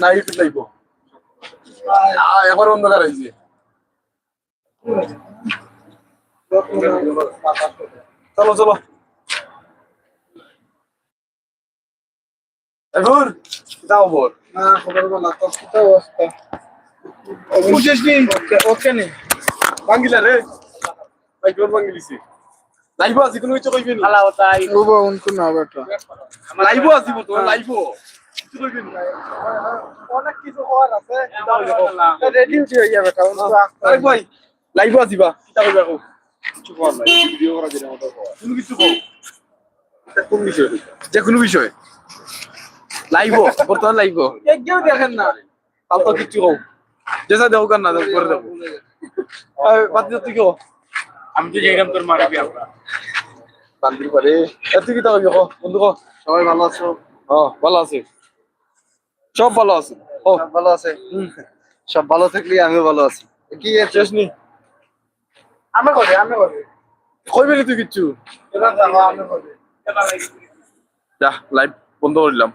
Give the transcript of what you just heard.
না ইউটিউব লাইব এখন অন্ধকার হয়েছে চলো চলো। এখন যাও বল না খবর বলা তো অবস্থা? বুঝিস নি? ওকে নি। ভাঙ্গিলা রে। ভাই কোন ভাঙ্গিলিছি লাইভ আছে কোনো কিছু কইবেন হালা তাই। ওবা উনকু না বেটা লাইভ আছে বর্তমানে লাইভ কিছু কইবেন অনেক কিছু হওয়ার আছে। রেডি হয়ে যাবে কারণ আরে ভাই লাইভ আসিবা কিতা কইবা কো কিছু কর নাই। ভিডিও করা দিলে মতো কোনো কিছু কও। কোন বিষয় যে কোনো বিষয়। লাইভ বর্তমানে লাইভ কেউ দেখেন না। তাও তো কিছু কও। যেসা কার না করে দেবো। আয় বাদ দিও তুই কও। আমি তো যেরকম তোর মারবি আমরা বান্দির পারে তুই কইবি কো বন্ধু কো সবাই ভালো আছো? হ্যাঁ ভালো আছে। সব ভালো আছে। ও ভালো আছে। সব ভালো থাকলে আমিও ভালো আছি। কি শেষ নি? আমি করে আমি করে কইবি তুই কিচ্ছু? যা লাইভ বন্ধ করলাম